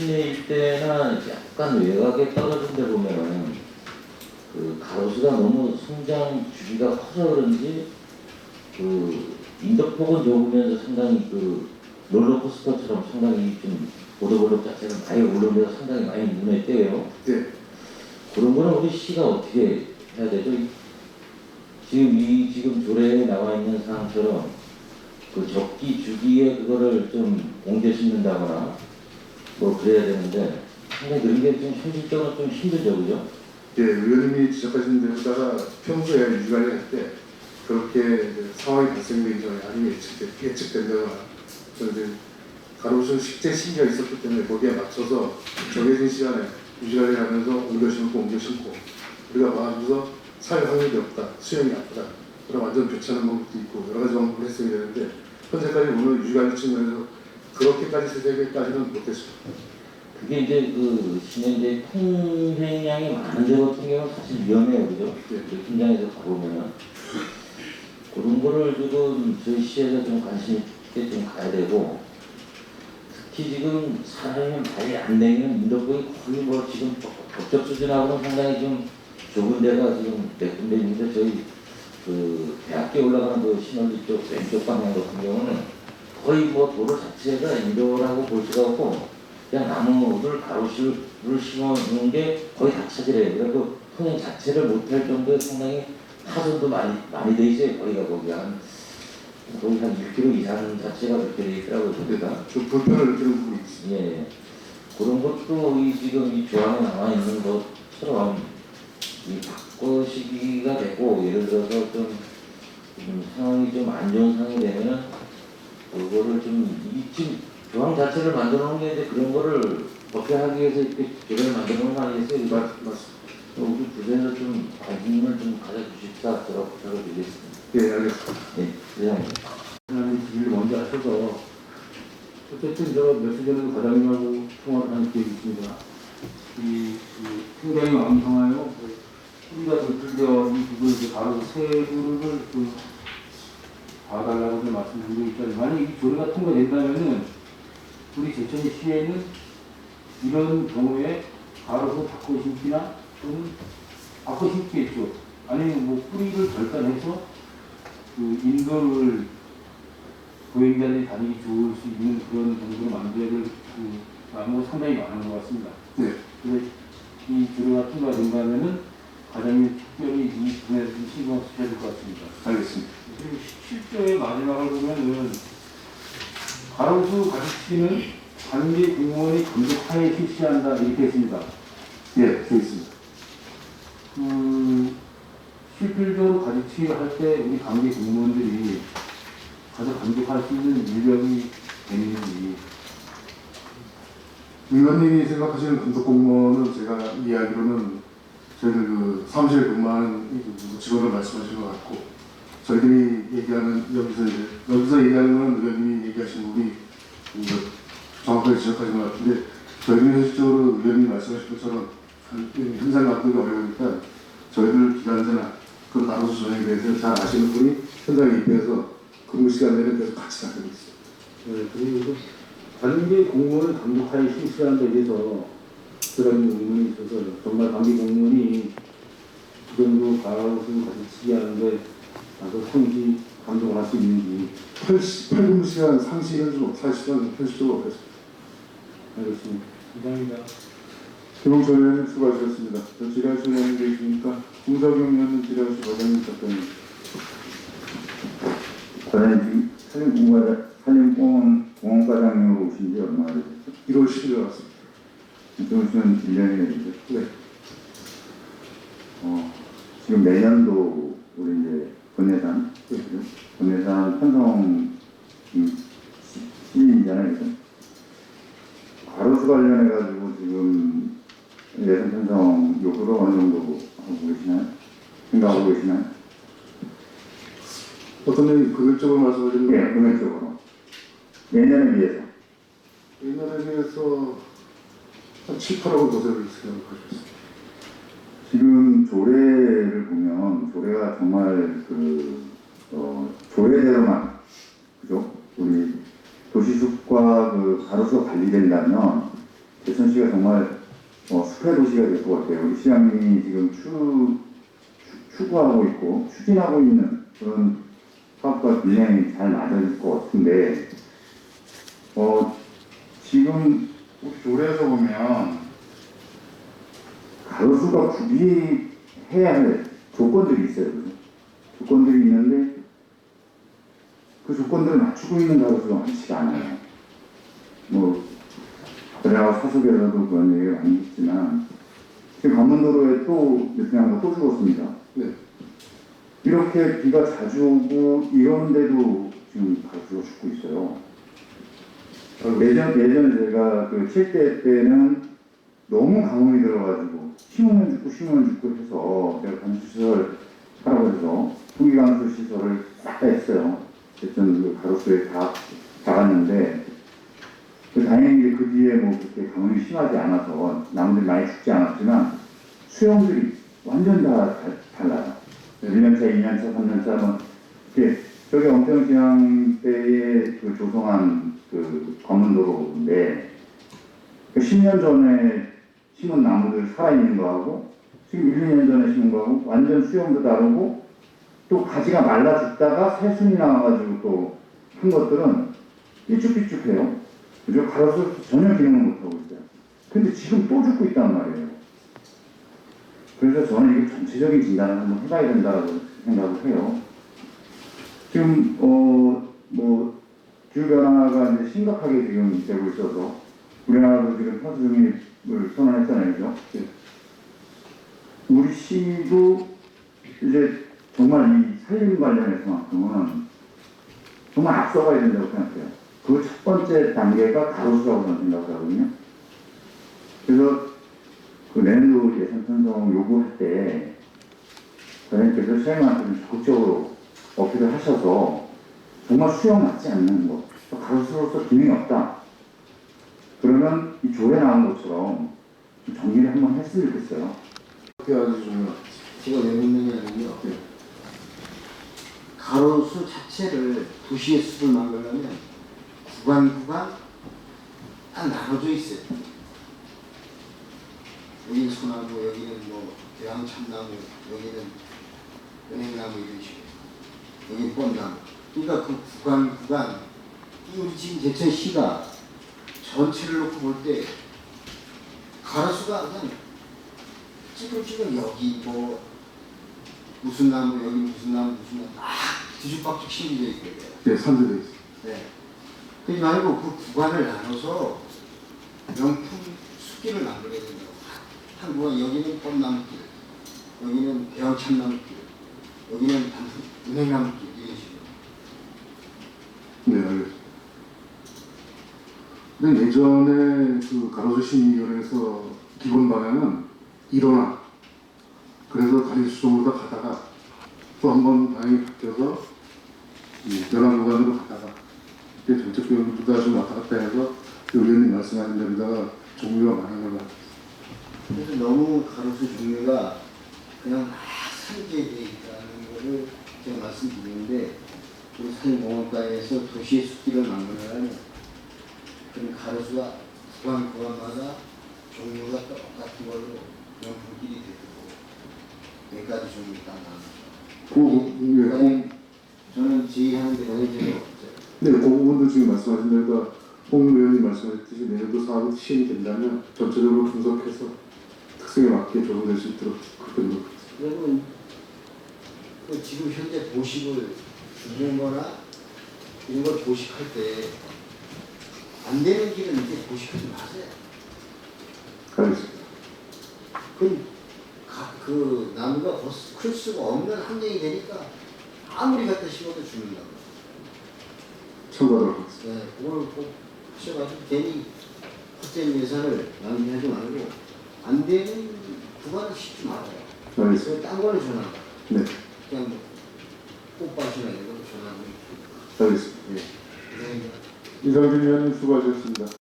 시내 일대나 약간 외곽에 떨어진 데 보면은 그 가로수가 너무 성장 주기가 커서 그런지 그 인덕폭은 좁으면서 상당히 그 롤러코스터처럼 상당히 좀 보도블록 자체가 많이 오르면서 상당히 많이 눈에 띄어요. 네. 그런 거는 우리 시가 어떻게 해야 되죠? 지금 이 지금 조례에 나와 있는 사항처럼 그 적기 주기에 그거를 좀 옮겨 심는다거나 뭐 그래야 되는데 상당히 그런 게좀 현실적으로 좀 힘들죠, 그죠? 예, 의원님이 지적하신 대로다가 평소에 유지관리할 때 그렇게 상황이 발생되기 전에 아니면 예측, 예측된다거나 저는 가로수 식재 시기가 있었기 때문에 거기에 맞춰서 정해진 시간에 유지관리를 하면서 옮겨 심고 옮겨 심고 우리가 막아줘서 살 확률이 없다, 수영이 나쁘다 그런 완전 교체하는 방법도 있고 여러 가지 방법을 했어야 되는데 현재까지 오늘 유지관리 측면에서 그렇게까지 세세하게까지는 못했습니다. 그게 이제 그 시내 이제 통행량이 많은 데 같은 경우는 사실 위험해요, 그죠? 예. 그 현장에서 가보면은 그런 거를 지금 저희 시에서 좀 관심 있게 좀 가야 되고 특히 지금 사람이 많이 안 다니는 인도국이 거의 뭐 지금 법적 수준하고는 상당히 좀 좁은 데가 지금 몇 군데 있는데 저희 그 대학교 올라가는 그 신월리 쪽 왼쪽 방향 같은 경우는 거의 뭐 도로 자체가 인도라고 볼 수가 없고 그냥 나무를 가로수를 심어놓은 게 거의 다 차지래요. 그래서 통행 자체를 못할 정도의 상당히 파손도 많이 많이 돼 있어요. 거기가 거기 한 거의 한 1km 이상 자체가 그렇게 돼 있더라고요. 거기가. 좀 불편을 느끼는 부분이 있습니다. 예. 그런 것도 이 지금 이 조항에 나와 있는 것처럼 이 바꾸시기가 되고 예를 들어서 좀, 좀 상황이 좀 안 좋은 상황이 되면은 그거를 좀이 지금 조항 자체를 만들어 놓은 게 이제 그런 거를 법회하기 위해서 이렇게 조례를 만들어 놓은 거 아니겠어요? 맞, 맞습니다. 우리 부서에서 좀 관심을 좀 가져주십사 그런 부탁을 드리겠습니다. 예, 알겠습니다. 네, 회장님. 하나님 일을 먼저 하셔서 어쨌든 저 며칠 전에도 과장님하고 통화를 한 기억이 있습니다. 이, 이 굉장히 왕성하여 우리가 들려 이 부분을 이제 바로 세부를 좀 봐달라고 좀 말씀드리고 있잖아요. 만약 이 조례가 통과된다면은 우리 제천시 시에는 이런 경우에 가로수 바꿔 심기나 또는 바꿔 심기겠죠. 아니면 뭐 뿌리를 절단해서 그 인도를 보행자들이 다니기 좋을 수 있는 그런 정도로 만들어야 될 그, 나무가 상당히 많은 것 같습니다. 네. 그래서 이 조례가 통과된다면은 과장님 특별히 이 분야에 좀 신경 쓰셔야 될 것 같습니다. 알겠습니다. 그리고 17조의 마지막을 보면은 가로수 가득치는 관계 공무원이 감독하에 실시한다 이렇게 했습니다. 예, 되어 있습니다. 그 실질적으로 가지치기 할때 우리 관계 공무원들이 가장 감독할 수 있는 인력이 되는지 의원님이 생각하시는 감독 공무원은 제가 이야기로는 저희들 그 사무실에 근무하는 이 직원을 말씀하시는 것 같고 저희들이 얘기하는 여기서 이제 여기서 얘기하는 건 의원님이 얘기하신 그 정확하게 지적하신 것 같은데 저희는 현실적으로 의원님이 말씀하신 것처럼 한- 현장 감독이 어려우니까 저희들 기관제나 그 나로수 전형에 대해서 잘 아시는 분이 현장에 입대해서 근무 시간 내내 계속 같이 다니고 있어요. 네, 그리고 관계 공무원을 감독하에 실시한다 이래서 그런 의문이 있어서 정말 관계 공무원이 그 정도 가로수 가지치기 하는데 나서 성지 감독을 할 수 있는지 80, 8근무 시간 상시 현수 40시간 현실적으로 없겠습니다. 알겠습니다. 감사합니다. 김홍철 의원님 수고하셨습니다. 저 지라시 의원님 계십니까? 홍석영 의원님 지라시 과장님 답변입니다. 과장님 지금 산림공원 산림공원 공원 과장으로 오신 지 얼마나 되셨죠? 1월 10일 왔습니다. 오시면 1년이 됐는데 네. 어, 지금 내년도 우리 이제 본내산 그죠? 본내산 편성 음, 시- 시즌이잖아요. 그죠? 가로수 관련해 가지고 지금 예산 편성 요구를 어느 정도 하고 계시나요? 생각하고 계시나요? 어떤 면이 금액적으로 말씀하시는 예, 거예요? 금액적으로 내년에 비해서 옛날에 비해서 한 7, 8억 더 세를 생각하고 있습니다. 지금 조례를 보면 조례가 정말 그 어, 조례대로만 그죠? 우리 도시숲과 그 가로수가 관리된다면 대천시가 정말 어, 숲의 도시가 될 것 같아요. 우리 시장님이 지금 추, 추, 추구하고 있고 추진하고 있는 그런 사업과 굉장히 잘 맞을 것 같은데 어, 지금 우리 조례에서 보면 가로수가 구비해야 할 조건들이 있어요. 조건들이 있는데 그 조건들을 맞추고 있는 가로수가 많지가 않아요. 뭐 그래야 사석에서도 그런 얘기가 많이 있지만 지금 강원도로에 또 베트남가 또 죽었습니다. 네. 이렇게 비가 자주 오고 이런데도 지금 가수가 죽고 있어요. 예전, 예전에 제가 그 7대 때는 너무 강원이 들어가지고 심으면 죽고 심으면 죽고 해서 간수시설 하라고 해서 후기간수 시설을 싹 다 했어요. 어쨌든 그 가로수에 다 나갔는데 그 다행히 그 뒤에 뭐 그렇게 강원이 심하지 않아서 나무들이 많이 죽지 않았지만 수영들이 완전 다 달- 달라요. 1년차, 2년차, 3년차, 뭐, 이렇게, 저기 엄평시장 때에 그 조성한 그 관문도로인데, 그 10년 전에 심은 나무들 살아있는 거하고, 지금 1, 2년 전에 심은 거하고, 완전 수영도 다르고, 또 가지가 말라 죽다가 새순이 나와가지고 또 한 것들은 삐쭉삐쭉해요. 그죠? 가로수 전혀 기능을 못하고 있어요. 근데 지금 또 죽고 있단 말이에요. 그래서 저는 이거 전체적인 진단을 한번 해봐야 된다고 생각을 해요. 지금 어 뭐 기후 변화가 이제 심각하게 지금 되고 있어서 우리나라도 지금 탄소 중립을 선언했잖아요, 그죠? 예. 우리 시도 이제 정말 이 산림 관련해서만큼은 정말 앞서가야 된다고 생각해요. 그 첫 번째 단계가 가로수라고 저는 생각하거든요. 그래서 그 내년도 예산 편성 요구할 때 과장님께서 시장님한테 좀 적극적으로 어필을 하셔서 정말 수용 맞지 않는 것, 또 가로수로서 기능이 없다. 그러면 이 조례 나온 것처럼 좀 정리를 한번 했으면 좋겠어요. 그게 아주 중요하죠. 제가 왜 묻느냐면요. 네. 가로수 자체를 도시의 숲을 만들려면 구간 구간 다 나눠져 있어요. 여기는 소나무, 여기는 뭐 대왕 참나무, 여기는 은행나무 이런 식으로. 여기 는 뻔나무. 그러니까 그 구간 구간 이 우리 지금 대천시가 전체를 놓고 볼 때 가로수가 그냥 찌글찌글 여기 뭐 무슨 나무 여기 무슨 나무 무슨 나무 막 뒤죽박죽 심겨져 있거든요. 네, 산재돼 있어요. 네. 그러지 말고 그 구간을 나눠서 명품 숲길을 만들어야 된다고. 한 구간 여기는 뻔나무길, 여기는 대왕참나무길, 여기는 단풍 은행나무길 이런 식으로. 네, 알겠습니다. 근데 예전에 그 가로수 심의위원회에서 기본 방향은 일어나. 그래서 다리 수정으로 가다가 또 한 번 방향이 바뀌어서 구간으로 가다가 이때 정책 비용도 다시 왔다 갔다 해서 의원님 말씀하신 대로다가 종류가 많은 알고 그래서 너무 가로수 종류가 그냥 막 산재되어 있다는 거를 제가 말씀드리는데 우리 산림공원과에서 도시의 숲길을 만들어가면 그런 가로수가 구간 구간마다 종류가 똑같은 걸로 명품길이 되고 네 가지 종류 딱 나눠서 그, 예, 그러니까 저는 제의하는 데 문제가 없어요. 네, 그 부분도 지금 말씀하신 대로 홍 의원님 말씀하셨듯이 내년도 사업이 시행이 된다면 전체적으로 분석해서 특성에 맞게 적용될 수 있도록 그렇게 노력하겠습니다. 여러분 그 지금 현재 보식을 주는 거나 이런 걸 보식할 때 안 되는 길은 이제 보식하지 마세요. 알겠습니다. 그, 가- 그 나무가 더클 수가 없는 환경이 되니까 아무리 갖다 심어도 죽는다고. 하겠습니다. 네, 그걸 꼭 하셔가지고 괜히 헛된 예산을 낭비하지 말고 안 되는 구간을 심지 말아요. 알겠습니다. 그래서 딴 거는 전화가. 네, 그냥 뭐 꽃밭이나 이런 거 전화하고. 알겠습니다. 네. 네. 이상준 의원님 수고하셨습니다.